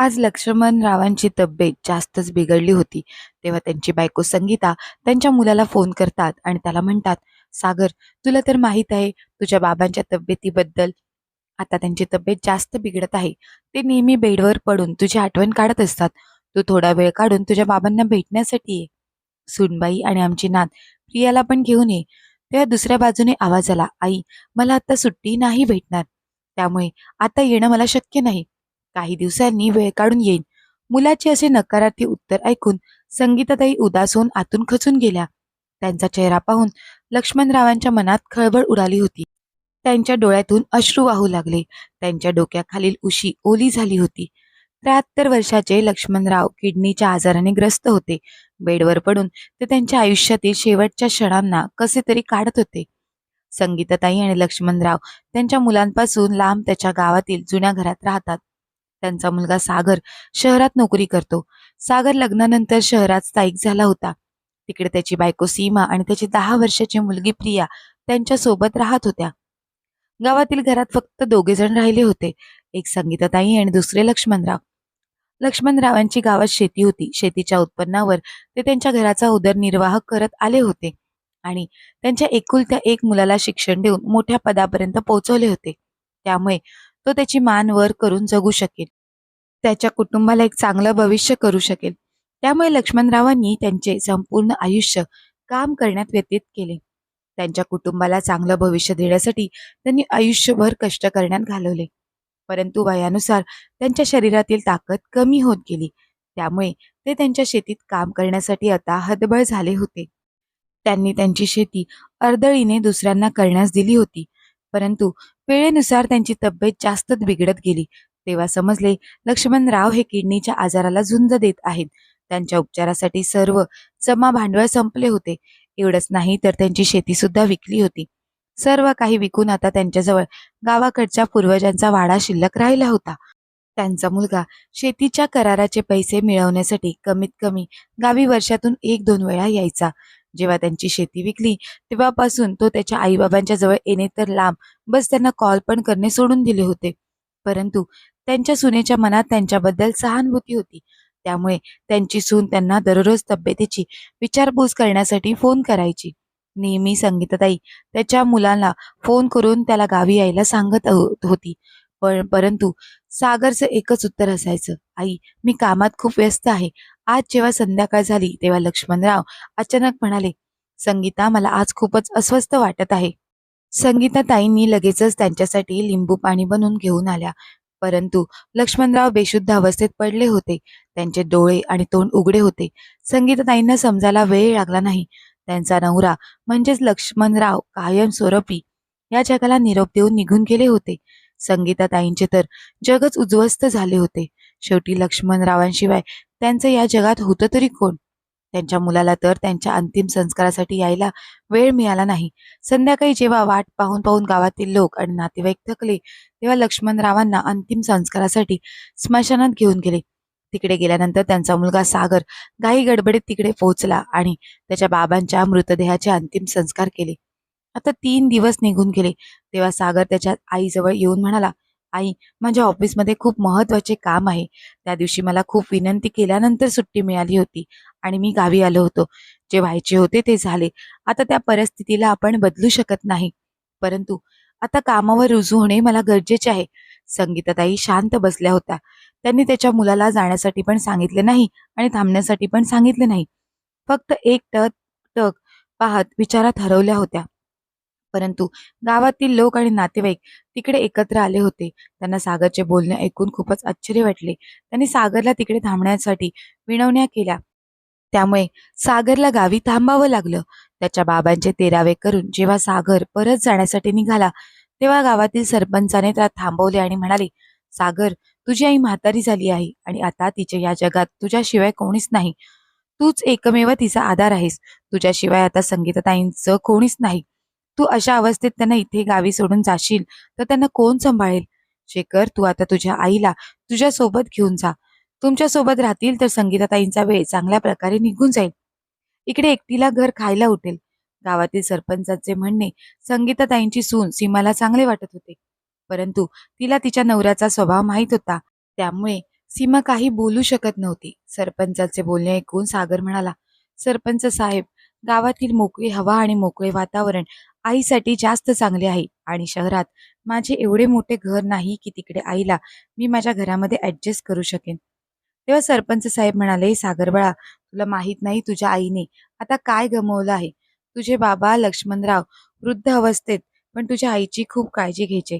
आज लक्ष्मणरावांची तब्येत जास्तच बिघडली होती. तेव्हा त्यांची बायको संगीता त्यांच्या मुलाला फोन करतात आणि त्याला म्हणतात सागर तुला तर माहीत आहे तुझ्या बाबांच्या तब्येतीबद्दल आता त्यांची तब्येत जास्त बिघडत आहे. ते नेहमी बेडवर पडून तुझी आठवण काढत असतात. तू थोडा वेळ काढून तुझ्या बाबांना भेटण्यासाठी ये. सुनबाई आणि आमची नात प्रियाला पण घेऊन ये. तेव्हा दुसऱ्या बाजूने आवाज आला आई मला आता सुट्टी नाही भेटणार. त्यामुळे आता येणं मला शक्य नाही. काही दिवसांनी वेळ काढून येईन. मुलाचे असे नकारार्थी उत्तर ऐकून संगीताताई उदास होऊन आतून खचून गेल्या. त्यांचा चेहरा पाहून लक्ष्मणरावांच्या मनात खळबळ उडाली होती. त्यांच्या डोळ्यातून अश्रू वाहू लागले. त्यांच्या डोक्याखालील उशी ओली झाली होती. त्र्याहत्तर वर्षाचे लक्ष्मणराव किडनीच्या आजाराने ग्रस्त होते. बेडवर पडून ते त्यांच्या आयुष्यातील शेवटच्या क्षणांना कसे तरी काढत होते. संगीताताई आणि लक्ष्मणराव त्यांच्या मुलांपासून लांब त्याच्या गावातील जुन्या घरात राहतात. त्यांचा मुलगा सागर शहरात नोकरी करतो. सागर लग्नानंतर शहरात स्थायिक झाला होता. तिकडे त्याची बायको सीमा आणि त्याची दहा वर्षाची मुलगी प्रिया त्यांच्यासोबत राहत होत्या. गावातील घरात फक्त दोघे जण राहिले होते. एक संगीताताई आणि दुसरे लक्ष्मणराव. लक्ष्मणरावांची गावात शेती होती. शेतीच्या उत्पन्नावर ते त्यांच्या घराचा उदरनिर्वाह करत आले होते आणि त्यांच्या एकुलत्या एक मुलाला शिक्षण देऊन मोठ्या पदापर्यंत पोहोचवले होते. त्यामुळे तो त्याची मान वर करून जगू शकेल. त्याच्या कुटुंबाला एक चांगलं भविष्य करू शकेल. त्यामुळे लक्ष्मणरावांनी त्यांचे संपूर्ण आयुष्य काम करण्यात व्यतीत केले. त्यांच्या कुटुंबाला चांगलं भविष्य देण्यासाठी त्यांनी आयुष्यभर कष्ट करण्यात घालवले. परंतु वयानुसार त्यांच्या शरीरातील ताकद कमी होत गेली. त्यामुळे ते त्यांच्या शेतीत काम करण्यासाठी आता हतबळ झाले होते. त्यांनी त्यांची शेती अर्दळीने दुसऱ्यांना करण्यास दिली होती. परंतु वेळेनुसार त्यांची तब्येत जास्तच बिघडत गेली. तेव्हा समजले लक्ष्मणराव हे किडनीच्या आजाराला झुंज देत आहेत. त्यांच्या उपचारासाठी सर्व जमा भांडवल संपले होते. एवढंच नाही तर त्यांची शेती सुद्धा विकली होती. सर्व काही विकून आता त्यांच्याजवळ गावाकडच्या पूर्वजांचा वाडा शिल्लक राहिला होता. त्यांचा मुलगा शेतीच्या कराराचे पैसे मिळवण्यासाठी कमीत कमी गावी वर्षातून एक दोन वेळा यायचा. जेव्हा त्यांची शेती विकली तेव्हापासून तो त्याच्या आईबाबांच्या जवळ येणे तर लांब बस त्यांना कॉल पण करणे सोडून दिले होते. परंतु त्यांच्या सुनेच्या मनात त्यांच्याबद्दल सहानुभूती होती. त्यामुळे त्यांची सून त्यांना दररोज तब्येतीची विचारपूस करण्यासाठी फोन करायची. नेहमी संगीताताई त्याच्या मुलांना फोन करून त्याला गावी यायला सांगत होती. पण परंतु सागरचं एकच उत्तर असायचं आई मी कामात खूप व्यस्त आहे. आज जेव्हा संध्याकाळ झाली तेव्हा लक्ष्मणराव अचानक म्हणाले संगीता मला आज खूपच अस्वस्थ वाटत आहे संगीताताईंनी लगेचच त्यांच्यासाठी लिंबू पाणी बनवून घेऊन आल्या. परंतु लक्ष्मणराव बेशुद्ध अवस्थेत पडले होते. त्यांचे डोळे आणि तोंड उघडे होते. संगीताताईंना समजायला वेळ लागला नाही. त्यांचा नवरा म्हणजेच लक्ष्मणराव कायम स्वरूपी या जगाला निरोप देऊन निघून गेले होते. संगीताताईंचे तर जगच उद्ध्वस्त झाले होते. शेवटी लक्ष्मणरावांशिवाय त्यांचं या जगात होतं तरी कोण? त्यांच्या मुलाला तर त्यांच्या अंतिम संस्कारासाठी यायला वेळ मिळाला नाही. संध्याकाळी जेव्हा वाट पाहून पाहून गावातील लोक आणि नातेवाईक थकले तेव्हा लक्ष्मणरावांना अंतिम संस्कारासाठी स्मशानात घेऊन गेले. तिकडे गेल्यानंतर त्यांचा मुलगा सागर घाई गडबडीत तिकडे पोहोचला आणि त्याच्या बाबांच्या मृतदेहाचे अंतिम संस्कार केले. आता तीन दिवस निघून गेले. तेव्हा सागर त्याच्या आईजवळ येऊन म्हणाला आई माझ्या ऑफिसमध्ये खूप महत्त्वाचे काम आहे. त्या दिवशी मला खूप विनंती केल्यानंतर सुट्टी मिळाली होती आणि मी गावी आलो होतो. जे व्हायचे होते ते झाले. आता त्या परिस्थितीला आपण बदलू शकत नाही. परंतु आता कामावर रुजू होणे मला गरजेचे आहे. संगीताताई शांत बसल्या होत्या. त्यांनी त्याच्या मुलाला जाण्यासाठी पण सांगितले नाही आणि थांबण्यासाठी पण सांगितले नाही. फक्त एक टक टक पाहत विचारात हरवल्या होत्या. परंतु गावातील लोक आणि नातेवाईक तिकडे एकत्र आले होते. त्यांना सागरचे बोलणे ऐकून खूपच आश्चर्य वाटले. त्यांनी सागरला तिकडे थांबण्यासाठी विनवण्या केल्या. त्यामुळे सागरला गावी थांबावं लागलं. त्याच्या बाबांचे तेरावे करून जेव्हा सागर परत जाण्यासाठी निघाला तेव्हा गावातील सरपंचाने त्याला थांबवले आणि म्हणाले सागर तुझी आई म्हातारी झाली आहे आणि आता तिच्या या जगात तुझ्याशिवाय कोणीच नाही. तूच एकमेव तिचा आधार आहेस. तुझ्याशिवाय आता संगीताताईंचं कोणीच नाही. तू अशा अवस्थेत त्यांना इथे गावी सोडून जाशील तर त्यांना कोण सांभाळेल? शेखर तू आता तुझ्या आईला तुझ्या सोबत घेऊन जा. तुमच्यासोबत राहतील तर संगीताताईंचा वेळ चांगल्या प्रकारे निघून जाईल. इकडे एकटीला घर खायला उठेल. गावातील सरपंचाचे म्हणणे संगीताताईंची सून सीमाला चांगले वाटत होते. परंतु तिला तिच्या नवऱ्याचा स्वभाव माहीत होता. त्यामुळे सीमा काही बोलू शकत नव्हती. सरपंचाचे बोलणे ऐकून सागर म्हणाला सरपंच साहेब गावातील मोकळी हवा आणि मोकळे वातावरण आईसाठी जास्त चांगले आहे. आणि शहरात माझे एवढे मोठे घर नाही की तिकडे आईला मी माझ्या घरामध्ये ऍडजस्ट करू शकेन. तेव्हा सरपंच साहेब म्हणाले सागरबाळा तुला माहीत नाही तुझ्या आईने आता काय गमवलं आहे? तुझे बाबा लक्ष्मणराव वृद्ध अवस्थेत पण तुझ्या आईची खूप काळजी घ्यायचे.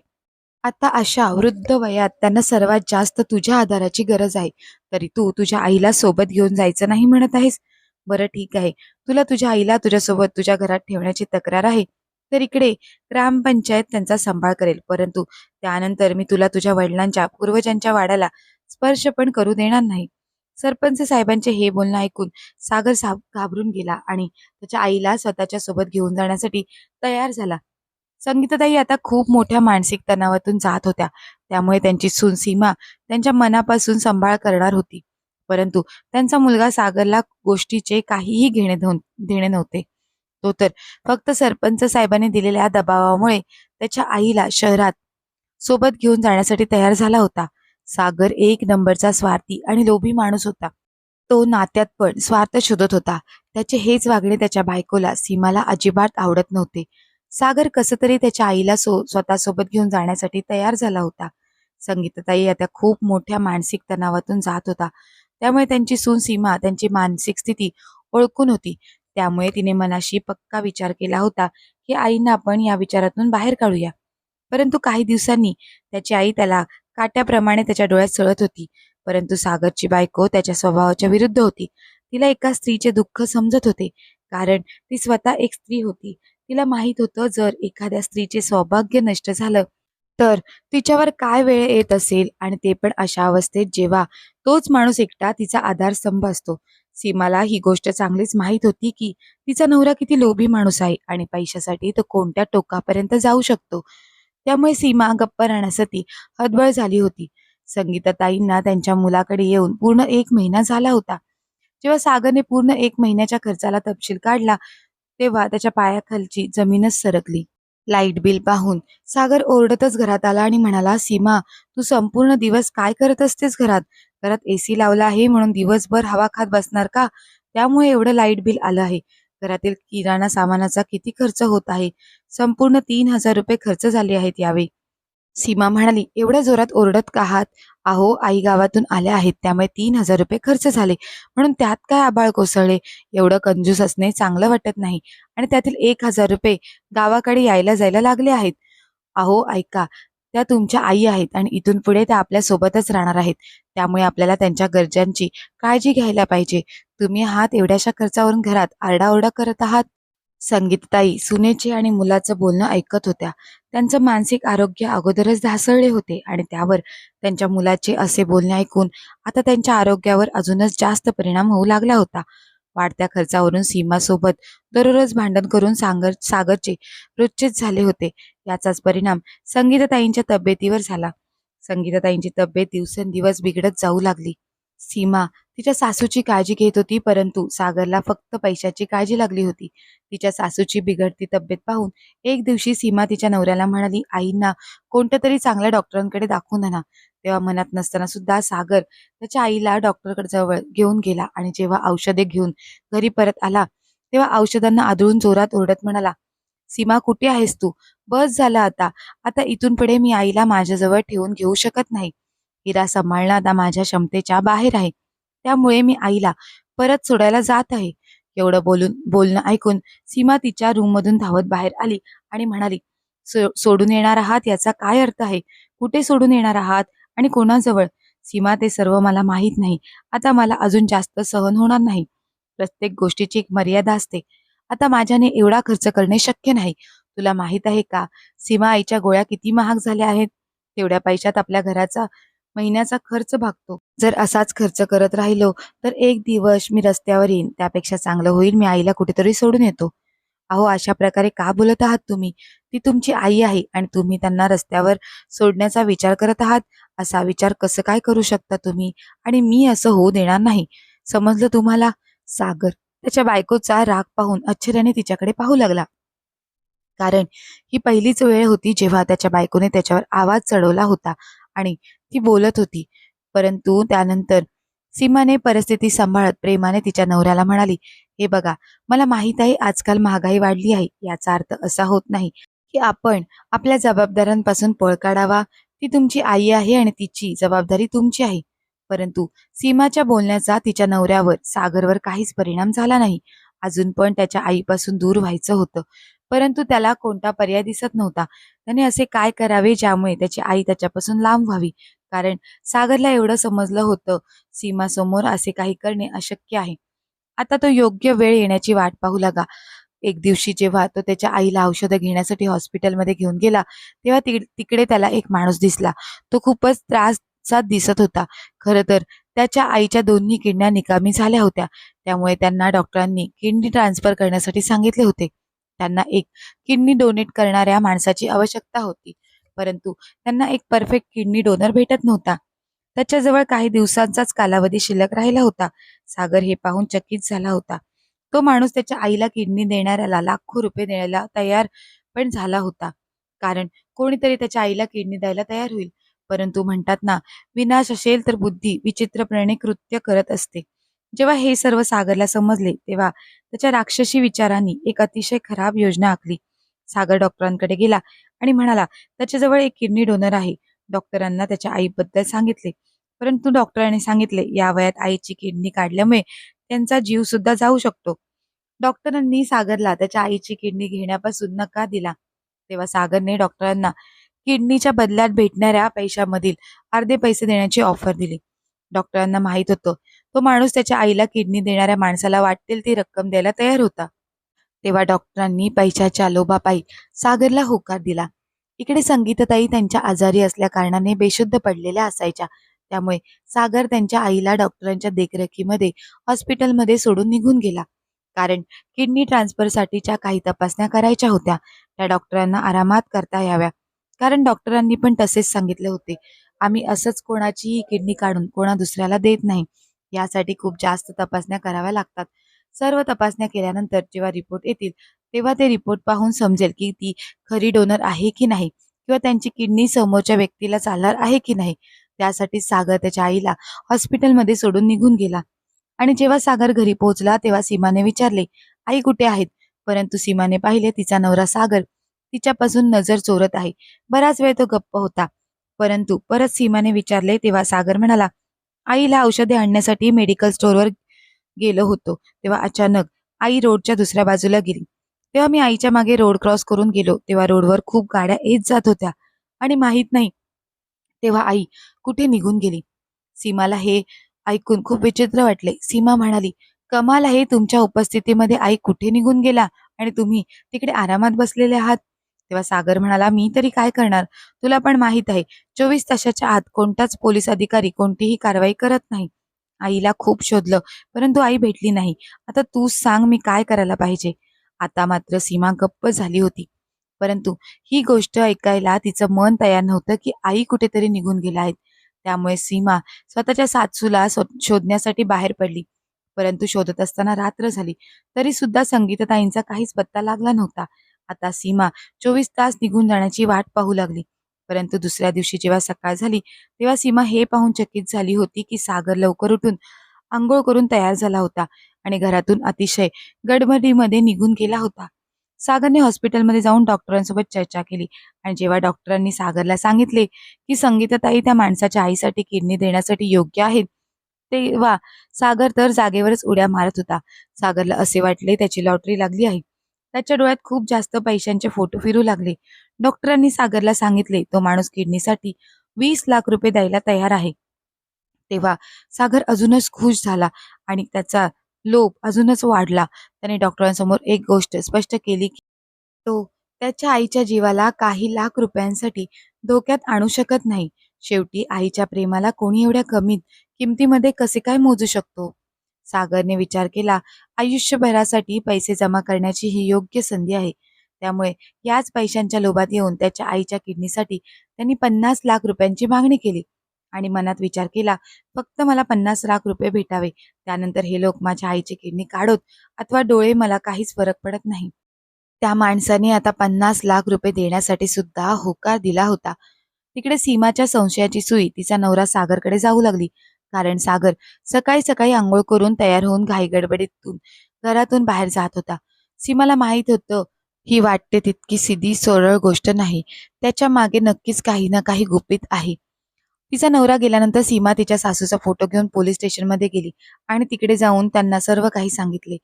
आता अशा वृद्ध वयात त्यांना सर्वात जास्त तुझ्या आधाराची गरज आहे. तरी तू तुझ्या आईला सोबत घेऊन जायचं नाही म्हणत आहेस? बरं ठीक आहे. तुला तुझ्या आईला तुझ्यासोबत तुझ्या घरात ठेवण्याची तक्रार आहे. तर इकडे ग्रामपंचायत त्यांचा सांभाळ करेल. परंतु त्यानंतर मी तुला तुझ्या वडिलांच्या पूर्वजांच्या वाड्याला स्पर्श पण करू देणार नाही. सरपंच साहेबांचे हे बोलणं ऐकून सागर साहेब घाबरून गेला आणि त्याच्या आईला स्वतःच्या सोबत घेऊन जाण्यासाठी तयार झाला. संगीताताई आता खूप मोठ्या मानसिक तणावातून जात होत्या. त्यामुळे त्यांची सून सीमा त्यांच्या मनापासून सांभाळ करणार होती. परंतु त्यांचा मुलगा सागरला गोष्टीचे काहीही घेणे देणे नव्हते. तो तर फक्त सरपंच साहेबांनी दिलेल्या दबावामुळे त्याच्या आईला शहरात सोबत घेऊन जाण्यासाठी तयार झाला होता. सागर एक नंबरचा स्वार्थी आणि लोभी माणूस होता. तो नात्यात पण स्वार्थ शोधत होता. त्याचे हेच वागणे त्याच्या बायकोला सीमाला अजिबात आवडत नव्हते. सागर कसं तरी त्याच्या आईला सो स्वतःसोबत घेऊन जाण्यासाठी तयार झाला होता. संगीतताई आता खूप मोठ्या मानसिक तणावातून जात होता. त्यामुळे त्यांची सून सीमा त्यांची मानसिक स्थिती ओळखून होती. त्यामुळे तिने मनाशी पक्का विचार केला होता की आईंना आपण या विचारातून बाहेर काढूया. परंतु काही दिवसांनी त्याची आई त्याला काट्याप्रमाणे त्याच्या डोळ्यात सळत होती. परंतु सागरची बायको त्याच्या स्वभावाच्या विरुद्ध होती. तिला एका स्त्रीचे दुःख समजत होते. कारण ती स्वतः एक स्त्री होती. तिला माहीत होतं जर एखाद्या स्त्रीचे सौभाग्य नष्ट झालं तर तिच्यावर काय वेळ येत असेल आणि ते पण अशा अवस्थेत जेव्हा तोच माणूस एकटा तिचा आधारस्तंभ असतो. सीमाला ही गोष्ट चांगलीच माहीत होती की तिचा नवरा किती लोभी माणूस आहे आणि पैशासाठी तो कोणत्या टोकापर्यंत जाऊ शकतो. त्यामुळे सीमा गप्प राहण्यासाठी हतबळ झाली होती. संगीताताईंना त्यांच्या मुलाकडे येऊन पूर्ण एक महिना झाला होता. जेव्हा सागरने पूर्ण एक महिन्याच्या खर्चाला तपशील काढला तेव्हा त्याच्या पायाखालची जमीनच सरकली. लाइट बिल पाहून सागर ओरडतच घरात आला आणि म्हणाला सीमा तू संपूर्ण दिवस काय करत असतेस घरात? घरात एसी लावला आहे म्हणून दिवसभर हवा खात बसणार का? त्यामुळे एवढं लाइट बिल आलं आहे. घरातील किराणा सामानाचा किती खर्च होत आहे? संपूर्ण तीन हजार रुपये खर्च झाले आहेत यावेळी. सीमा म्हणाली एवढ्या जोरात ओरडत का आहात? अहो आई गावातून आल्या आहेत त्यामुळे तीन हजार रुपये खर्च झाले. म्हणून त्यात काय आबाळ कोसळले? एवढं कंजूस असणे चांगलं वाटत नाही. आणि त्यातील एक हजार रुपये गावाकडे यायला जायला लागले आहेत. अहो ऐका त्या तुमच्या आई आहेत आणि इथून पुढे त्या आपल्या सोबतच राहणार आहेत. त्यामुळे आपल्याला त्यांच्या गरजांची काळजी घ्यायला पाहिजे. तुम्ही आहात एवढ्याशा खर्चावरून घरात आरडाओरडा करत आहात? संगीतताई सुनेचे आणि मुलाचं बोलणं ऐकत होत्या. त्यांचं मानसिक आरोग्य अगोदरच ढासळले होते आणि त्यावर त्यांच्या मुलाचे असे बोलणे ऐकून आता त्यांच्या आरोग्यावर अजूनच जास्त परिणाम होऊ लागला होता. वाढत्या खर्चावरून सीमासोबत दररोज भांडण करून सागर सागरचे रोजचेच झाले होते. याचाच परिणाम संगीताताईंच्या तब्येतीवर झाला. संगीताताईंची तब्येत दिवसेंदिवस बिघडत जाऊ लागली. सीमा तिच्या सासूची काळजी घेत होती परंतु सागरला फक्त पैशाची काळजी लागली होती. तिच्या सासूची बिघडती तब्येत पाहून एक दिवशी सीमा तिच्या नवऱ्याला म्हणाली आईंना कोणत्या तरी चांगल्या डॉक्टरांकडे दाखवून आणा. तेव्हा मनात नसताना सुद्धा सागर त्याच्या आईला डॉक्टरकडे जवळ घेऊन गेला आणि जेव्हा औषधे घेऊन घरी परत आला तेव्हा औषधांना आदळून जोरात ओरडत म्हणाला सीमा कुठे आहेस तू? बस झाला आता. आता इथून पुढे मी आईला माझ्याजवळ ठेवून घेऊ शकत नाही. हिरा सांभाळणं आता माझ्या क्षमतेच्या बाहेर आहे. त्यामुळे मी आईला परत सोडायला जात आहे. एवढं बोलून बोलणं ऐकून सीमा तिच्या रूममधून धावत बाहेर आली आणि म्हणाली "सो- सोडून येणार आहात याचा काय अर्थ आहे? कुठे सोडून येणार आहात आणि कोणाजवळ? सीमा ते सर्व मला माहीत नाही. आता मला अजून जास्त सहन होणार नाही. प्रत्येक गोष्टीची एक मर्यादा असते. आता माझ्याने एवढा खर्च करणे शक्य नाही. तुला माहीत आहे का? सीमा आईच्या गोळ्या किती महाग झाल्या आहेत? तेवढ्या पैशात आपल्या घराचा महिन्याचा खर्च भागतो. जर असाच खर्च करत राहिलो तर एक दिवस मी रस्त्यावर येईन. त्यापेक्षा चांगलं होईल मी आईला कुठेतरी सोडून येतो. अहो अशा प्रकारे का बोलत आहात तुम्ही? ती तुमची आई आहे आणि तुम्ही त्यांना रस्त्यावर सोडण्याचा विचार करत आहात. असा विचार कसं काय करू शकता तुम्ही? आणि मी असं होऊ देणार नाही. समजलं तुम्हाला? सागर त्याच्या बायकोचा राग पाहून आश्चर्याने तिच्याकडे पाहू लागला. कारण ही पहिलीच वेळ होती जेव्हा त्याच्या बायकोने त्याच्यावर आवाज चढवला होता आणि ती बोलत होती. परंतु त्यानंतर सीमाने परिस्थिती सांभाळत प्रेमाने तिच्या नवऱ्याला म्हणाली हे बघा मला माहीत आहे आजकाल महागाई वाढली आहे. याचा अर्थ असा होत नाही की आपण आपल्या जबाबदाऱ्यांपासून पळ काढावा. ती तुमची आई आहे आणि तिची जबाबदारी तुमची आहे. परंतु सीमाच्या बोलण्याचा तिच्या नवऱ्यावर सागरवर काहीच परिणाम झाला नाही. अजून पण त्याच्या आईपासून दूर व्हायचं होतं. परंतु त्याला कोणता पर्याय दिसत नव्हता. त्याने असे काय करावे ज्यामुळे त्याची आई त्याच्यापासून लांब व्हावी? कारण सागरला एवढं समजलं होतं सीमासमोर असे काही करणे अशक्य आहे. आता तो योग्य वेळ येण्याची वाट पाहू लागा. एक दिवशी जेव्हा तो त्याच्या आईला औषधं घेण्यासाठी हॉस्पिटलमध्ये घेऊन गेला तेव्हा तिकडे त्याला एक माणूस दिसला. तो खूपच त्रास त्रासात दिसत होता. खरं तर त्याच्या आईच्या दोन्ही किडण्या निकामी झाल्या होत्या. त्यामुळे त्यांना डॉक्टरांनी किडनी ट्रान्सफर करण्यासाठी सांगितले होते. त्यांना एक किडनी डोनेट करणाऱ्या माणसाची आवश्यकता होती. परंतु त्यांना एक परफेक्ट किडनी डोनर भेटत नव्हता. त्याच्याजवळ काही दिवसांचाच कालावधी शिल्लक राहिला होता. सागर हे पाहून चकित झाला होता. तो माणूस त्याच्या आईला किडनी देणाऱ्याला लाखो रुपये देण्याला तयार पण झाला होता. कारण कोणीतरी त्याच्या आईला किडनी द्यायला तयार होईल. परंतु म्हणतात ना विनाश असेल तर बुद्धी विचित्रपणे कृत्य करत असते. जेव्हा हे सर्व सागरला समजले तेव्हा त्याच्या राक्षसी विचारांनी एक अतिशय खराब योजना आखली. सागर डॉक्टरांकडे गेला आणि म्हणाला त्याच्याजवळ एक किडनी डोनर आहे. डॉक्टरांना त्याच्या आईबद्दल सांगितले. परंतु डॉक्टरांनी सांगितले या वयात आईची किडनी काढल्यामुळे त्यांचा जीव सुद्धा जाऊ शकतो. डॉक्टरांनी सागरला त्याच्या आईची किडनी घेण्यापासून नकार दिला. तेव्हा सागरने डॉक्टरांना किडनीच्या बदल्यात भेटणाऱ्या पैशामधील अर्धे पैसे देण्याची ऑफर दिली. डॉक्टरांना माहीत होतं. तो माणूस त्याच्या आईला किडनी देणाऱ्या माणसाला वाटेल ती रक्कम द्यायला तयार होता. तेव्हा डॉक्टरांनी पैशाच्या लोभापायी सागरला होकार दिला. इकडे संगीतताई त्यांच्या आजारी असल्या कारणाने बेशुद्ध पडलेल्या असायच्या. त्यामुळे सागर त्यांच्या आईला डॉक्टरांच्या देखरेखीमध्ये हॉस्पिटलमध्ये सोडून निघून गेला. कारण किडनी ट्रान्सफरसाठीच्या काही तपासण्या करायच्या होत्या. त्या डॉक्टरांना आरामात करता याव्या. कारण डॉक्टरांनी पण तसेच सांगितले होते. आम्ही असंच कोणाचीही किडनी काढून कोणा दुसऱ्याला देत नाही. यासाठी खूप जास्त तपासण्या कराव्या लागतात. सर्व तपासण्या केल्यानंतर जेव्हा रिपोर्ट येतील तेव्हा ते रिपोर्ट पाहून समजेल की ती खरी डोनर आहे की नाही किंवा त्यांची किडनी समोरच्या व्यक्तीला चालणार आहे की नाही. त्यासाठी सागर त्याच्या आईला हॉस्पिटलमध्ये सोडून निघून गेला. आणि जेव्हा सागर घरी पोहोचला तेव्हा सीमाने विचारले आई कुठे आहेत? परंतु सीमाने पाहिले तिचा नवरा सागर तिच्यापासून नजर चोरत आहे. बराच वेळ तो गप्प होता. परंतु परत सीमाने विचारले तेव्हा सागर म्हणाला आईला औषधे आणण्यासाठी मेडिकल स्टोअरवर गेलो होतो तेव्हा अचानक आई रोडच्या दुसऱ्या बाजूला गेली. तेव्हा मी आईच्या मागे रोड क्रॉस करून गेलो तेव्हा रोडवर खूप गाड्या येत जात होत्या. आणि माहीत नाही तेव्हा आई कुठे निघून गेली. सीमाला हे ऐकून खूप विचित्र वाटले. सीमा म्हणाली कमाल आहे तुमच्या उपस्थितीमध्ये आई कुठे निघून गेला? आणि तुम्ही तिकडे आरामात बसलेले आहात? तेव्हा सागर म्हणाला मी तरी काय करणार? तुला पण माहीत आहे चोवीस तासाच्या आत कोणताच पोलीस अधिकारी कोणतीही कारवाई करत नाही. आईला खूप शोधलं परंतु आई भेटली नाही. आता तू सांग मी काय करायला पाहिजे? आता मात्र सीमा गप्प झाली होती. परंतु ही गोष्ट ऐकायला तिचं मन तयार नव्हतं की आई कुठेतरी निघून गेल्या आहेत. त्यामुळे सीमा स्वतःच्या सासूला शोधण्यासाठी बाहेर पडली. परंतु शोधत असताना रात्र झाली. तरी सुद्धा संगीतताईंचा काहीच पत्ता लागला नव्हता. आता सीमा चोवीस तास निघून जाण्याची वाट पाहू लागली. परंतु दुसऱ्या दिवशी जेव्हा सकाळ झाली तेव्हा सीमा हे पाहून चकित झाली होती की सागर लवकर उठून आंघोळ करून तयार झाला होता आणि घरातून अतिशय गडबडीमध्ये निघून गेला होता. सागरने हॉस्पिटलमध्ये जाऊन डॉक्टरांसोबत चर्चा केली आणि जेव्हा डॉक्टरांनी सागरला सांगितले की संगीताताई त्या माणसाच्या आईसाठी किडनी देण्यासाठी योग्य आहेत तेव्हा सागर तर जागेवरच उड्या मारत होता. सागरला असे वाटले त्याची लॉटरी लागली आहे. त्याच्या डोळ्यात खूप जास्त पैशांचे फोटो फिरू लागले. डॉक्टरांनी सागरला सांगितले तो माणूस किडनीसाठी वीस लाख रुपये द्यायला तयार आहे. तेव्हा सागर अजूनच खुश झाला आणि त्याचा लोभ अजूनच वाढला. त्याने डॉक्टरांसमोर एक गोष्ट स्पष्ट केली की तो त्याच्या आईच्या जीवाला काही लाख रुपयांसाठी धोक्यात आणू शकत नाही. शेवटी आईच्या प्रेमाला कोणी एवढ्या कमी किमतीमध्ये कसे काय मोजू शकतो? सागरने विचार केला आयुष्यभरासाठी पैसे जमा करण्याची ही योग्य संधी आहे. त्यामुळे याच पैशांच्या लोभात येऊन त्याच्या आईच्या किडनीसाठी त्यांनी पन्नास लाख रुपयांची मागणी केली आणि मनात विचार केला फक्त मला पन्नास लाख रुपये भेटावे. त्यानंतर हे लोक माझ्या आईची किडनी काढोत अथवा डोळे मला काहीच फरक पडत नाही. त्या माणसाने आता पन्नास लाख रुपये देण्यासाठी सुद्धा होकार दिला होता. तिकडे सीमाच्या संशयाची सुई तिचा नवरा सागरकडे जाऊ लागली. कारण सागर सकाळी सकाळी आंघोळ करून तयार होऊन घाई गडबडीतून घरातून बाहेर जात होता. सीमाला माहीत होतं ही वाटते तितकी सिधी सरळ गोष्ट नाही. त्याच्यामागे नक्कीच काही ना काही गुपित आहे. तिचा नवरा गेल्यानंतर सीमा तिच्या सासूचा फोटो घेऊन पोलीस स्टेशनमध्ये गेली आणि तिकडे जाऊन त्यांना सर्व काही सांगितले.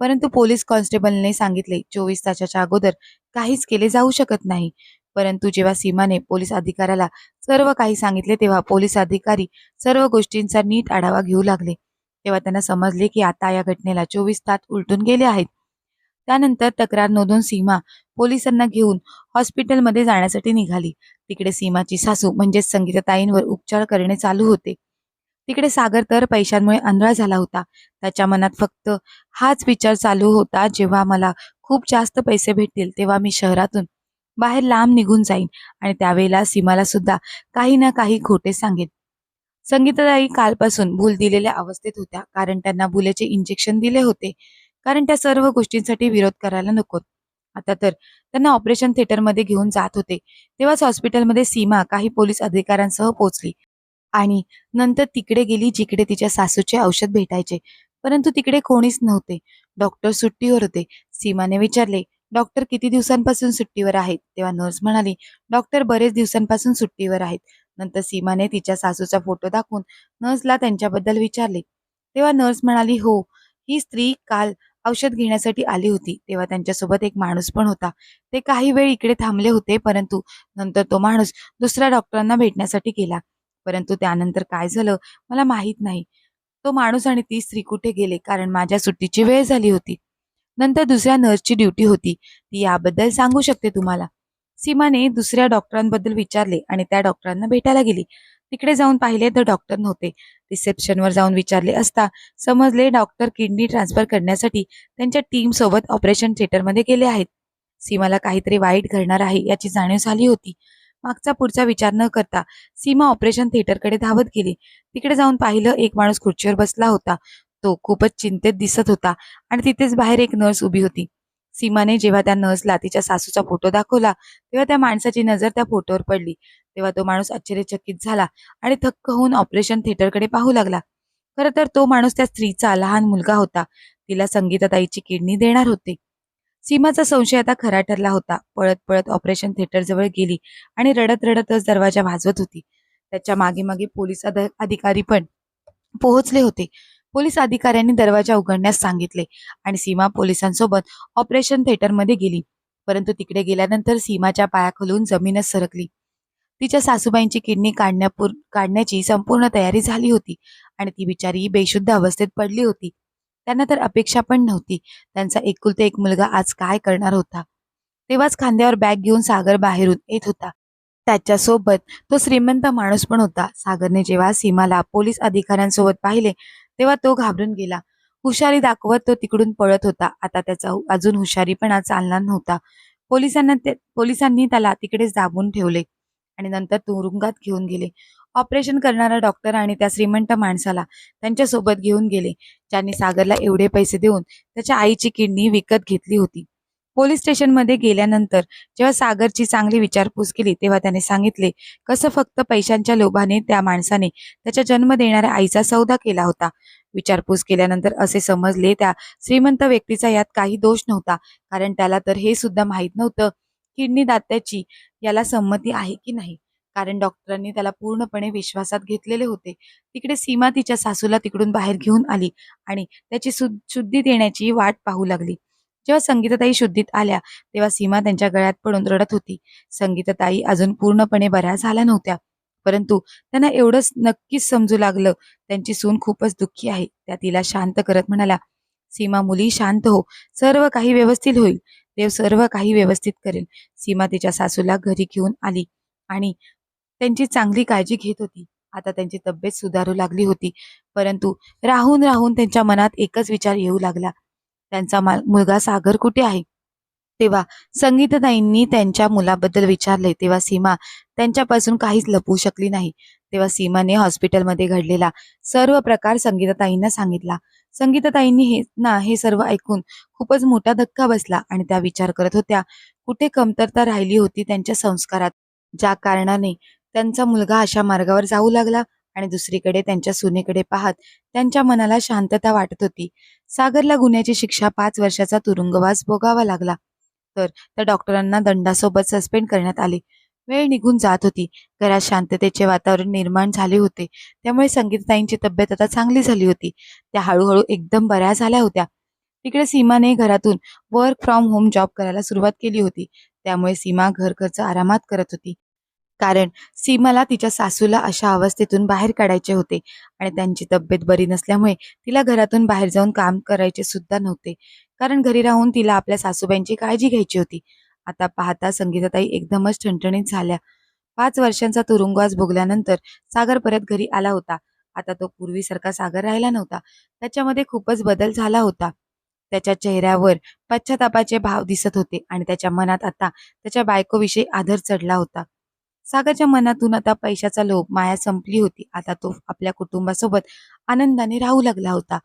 परंतु पोलीस कॉन्स्टेबलने सांगितले चोवीस तासाच्या अगोदर काहीच केले जाऊ शकत नाही. परंतु जेव्हा सीमाने पोलीस अधिकाऱ्याला सर्व काही सांगितले तेव्हा पोलीस अधिकारी सर्व गोष्टींचा नीट आढावा घेऊ लागले. तेव्हा त्यांना समजले की आता या घटनेला चोवीस तास उलटून गेले आहेत. त्यानंतर तक्रार नोंदवून सीमा पोलिसांना घेऊन हॉस्पिटलमध्ये जाण्यासाठी निघाली. तिकडे सीमाची सासू म्हणजेच संगीताताईंवर उपचार करणे चालू होते. तिकडे सागर तर पैशांमुळे आंधळा झाला होता. त्याच्या मनात फक्त हाच विचार चालू होता जेव्हा मला खूप जास्त पैसे भेटतील तेव्हा मी शहरातून बाहेर लांब निघून जाईन. आणि त्यावेळेला सीमाला सुद्धा काही ना काही खोटे सांगेन. संगीताताई कालपासून भूल दिलेल्या अवस्थेत होत्या. कारण त्यांना भुलेचे इंजेक्शन दिले होते. कारण त्या सर्व गोष्टींसाठी विरोध करायला नको आता तर त्यांना ऑपरेशन थिएटरमध्ये घेऊन जात होते. तेव्हाच हॉस्पिटलमध्ये सीमा काही पोलीस अधिकाऱ्यांसह पोहोचली. आणि नंतर तिकडे गेली जिकडे तिच्या सासूचे औषध भेटायचे. परंतु तिकडे कोणीच नव्हते. डॉक्टर सुट्टीवर होते. सीमाने विचारले डॉक्टर किती दिवसांपासून सुट्टीवर आहेत? तेव्हा नर्स म्हणाली डॉक्टर बरेच दिवसांपासून सुट्टीवर आहेत. नंतर सीमाने तिच्या सासूचा फोटो दाखवून नर्सला त्यांच्याबद्दल विचारले. तेव्हा नर्स म्हणाली हो ही स्त्री काल औषध घेण्यासाठी आली होती. तेव्हा त्यांच्यासोबत एक माणूस पण होता. ते काही वेळ इकडे थांबले होते परंतु नंतर तो माणूस दुसऱ्या डॉक्टरांना भेटण्यासाठी गेला. परंतु त्यानंतर काय झालं मला माहीत नाही. तो माणूस आणि ती स्त्री कुठे गेले? कारण माझ्या सुट्टीची वेळ झाली होती. नंतर दुसऱ्या नर्सची ड्युटी होती. ती याबद्दल सांगू शकते तुम्हाला. सीमाने दुसऱ्या डॉक्टरांबद्दल विचारले आणि त्या डॉक्टरांना भेटायला गेली. तिकडे जाऊन पाहिले तर डॉक्टर नव्हते. रिसेप्शनवर जाऊन विचारले असता समजले डॉक्टर किडनी ट्रान्सफर करण्यासाठी त्यांच्या टीम सोबत ऑपरेशन थिएटरमध्ये गेले आहेत. सीमाला काहीतरी वाईट घडणार आहे याची जाणीव झाली होती. मागचा पुढचा विचार न करता सीमा ऑपरेशन थिएटरकडे धावत गेली. तिकडे जाऊन पाहिलं एक माणूस खुर्चीवर बसला होता. तो खूपच चिंतेत दिसत होता आणि तिथेच बाहेर एक नर्स उभी होती. सीमाने जेव्हा त्या नर्सला तिच्या सासूचा फोटो दाखवला तेव्हा त्या माणसाची नजर त्या फोटोवर पडली. तेव्हा तो माणूस आश्चर्यचकित झाला आणि थक्क होऊन ऑपरेशन थिएटरकडे पाहू लागला. खरं तर तो माणूस त्या स्त्रीचा लहान मुलगा होता. तिला संगीताताईची किडनी देणार होते. सीमाचा संशय आता खरा ठरला होता. पळत पळत ऑपरेशन थिएटर जवळ गेली आणि रडत रडतच दरवाजा वाजवत होती. त्याच्यामागे मागे पोलीस अधिकारी पण पोहोचले होते. पोलीस अधिकाऱ्यांनी दरवाजा उघडण्यास सांगितले आणि सीमा पोलिसांसोबत ऑपरेशन थिएटरमध्ये गेली. परंतु तिकडे गेल्यानंतर सीमाच्या पाया खोलून जमीनच सरकली. तिच्या सासूबाईंची किडनी काढण्यापूर काढण्याची संपूर्ण तयारी झाली होती आणि ती बिचारी बेशुद्ध अवस्थेत पडली होती. त्यांना तर अपेक्षा पण नव्हती. त्यांचा एकुलते एक मुलगा आज काय करणार होता? तेव्हाच खांद्यावर बॅग घेऊन सागर बाहेरून येत होता. त्याच्यासोबत तो श्रीमंत माणूस पण होता. सागरने जेव्हा सीमाला पोलीस अधिकाऱ्यांसोबत पाहिले तेव्हा तो घाबरून गेला. हुशारी दाखवत तो तिकडून पळत होता. आता त्याचा अजून हुशारीपणा चालणार नव्हता. पोलिसांना पोलिसांनी त्याला तिकडेच दाबून ठेवले आणि नंतर तुरुंगात घेऊन गेले. ऑपरेशन करणारा डॉक्टर आणि त्या श्रीमंत माणसाला त्यांच्यासोबत घेऊन गेले ज्यांनी सागरला एवढे पैसे देऊन त्याच्या आईची किडनी विकत घेतली होती. पोलीस स्टेशनमध्ये गेल्यानंतर जेव्हा सागरची चांगली विचारपूस केली तेव्हा त्याने सांगितले कसं फक्त पैशांच्या लोभाने त्या माणसाने त्याच्या जन्म देणाऱ्या आईचा सौदा केला होता? विचारपूस केल्यानंतर असे समजले त्या श्रीमंत व्यक्तीचा यात काही दोष नव्हता कारण त्याला तर हे सुद्धा माहीत नव्हतं किडनी दात्याची याला संमती आहे की नाही. कारण डॉक्टरांनी त्याला पूर्णपणे विश्वासात घेतलेले होते. तिकडे सीमा तिच्या सासूला तिकडून बाहेर घेऊन आली आणि त्याची सु शुद्धी देण्याची वाट पाहू लागली. जेव्हा संगीताताई शुद्धीत आल्या तेव्हा सीमा त्यांच्या गळ्यात पडून रडत होती. संगीताताई अजून पूर्णपणे बऱ्या झाल्या नव्हत्या. परंतु त्यांना एवढंच नक्कीच समजू लागलं त्यांची सून खूपच दुःखी आहे. त्या तिला शांत करत म्हणाला सीमा मुली शांत हो. सर्व काही व्यवस्थित होईल. देव सर्व काही व्यवस्थित करेल. सीमा तिच्या सासूला घरी घेऊन आली आणि त्यांची चांगली काळजी घेत होती. आता त्यांची तब्येत सुधारू लागली होती. परंतु राहून राहून त्यांच्या मनात एकच विचार येऊ लागला. त्यांचा मा- मुलगा सागर कुठे आहे? तेव्हा संगीतताईंनी त्यांच्या मुलाबद्दल विचारले. तेव्हा सीमा त्यांच्यापासून काहीच लपवू शकली नाही. तेव्हा सीमाने हॉस्पिटलमध्ये घडलेला सर्व प्रकार संगीतताईंना सांगितला. संगीतताईंनी हे ना हे सर्व ऐकून खूपच मोठा धक्का बसला आणि त्या विचार करत होत्या कुठे कमतरता राहिली होती त्यांच्या संस्कारात? ज्या कारणाने त्यांचा मुलगा अशा मार्गावर जाऊ लागला? आणि दुसरीकडे त्यांच्या सुनेकडे पाहत त्यांच्या मनाला शांतता वाटत होती. सागरला गुन्ह्याची शिक्षा पाच वर्षाचा तुरुंगवास भोगावा लागला. तर त्या डॉक्टरांना दंडासोबत सस्पेंड करण्यात आले. वेळ निघून जात होती. घरात शांततेचे वातावरण निर्माण झाले होते. त्यामुळे संगीतताईंची तब्येत आता चांगली झाली होती. त्या हळूहळू एकदम बऱ्या झाल्या होत्या. तिकडे सीमाने घरातून वर्क फ्रॉम होम जॉब करायला सुरुवात केली होती. त्यामुळे सीमा घर खर्च आरामात करत होती. कारण सीमाला तिच्या सासूला अशा अवस्थेतून बाहेर काढायचे होते आणि त्यांची तब्येत बरी नसल्यामुळे तिला घरातून बाहेर जाऊन काम करायचे सुद्धा नव्हते. कारण घरी राहून तिला आपल्या सासूबाईंची काळजी घ्यायची होती. आता पाहता संगीताताई एकदमच ठणठणीत झाल्या. पाच वर्षांचा तुरुंगवास भोगल्यानंतर सागर परत घरी आला होता. आता तो पूर्वीसारखा सागर राहिला नव्हता. त्याच्यामध्ये खूपच बदल झाला होता. त्याच्या चेहऱ्यावर पश्चातापाचे भाव दिसत होते आणि त्याच्या मनात आता त्याच्या बायकोविषयी आदर चढला होता. सागरच्या मनातून आता पैशाचा लोभ माया संपली होती. आता तो आपल्या कुटुंबासोबत आनंदाने राहू लागला होता.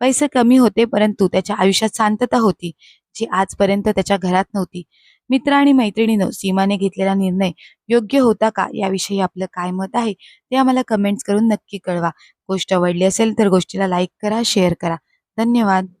पैसे कमी होते परंतु त्याच्या आयुष्यात शांतता होती जी आजपर्यंत त्याच्या घरात नव्हती. मित्र आणि मैत्रिणीनं सीमाने घेतलेला निर्णय योग्य होता का याविषयी आपलं काय मत आहे ते आम्हाला कमेंट्स करून नक्की कळवा. गोष्ट आवडली असेल तर गोष्टीला लाईक करा शेअर करा. धन्यवाद.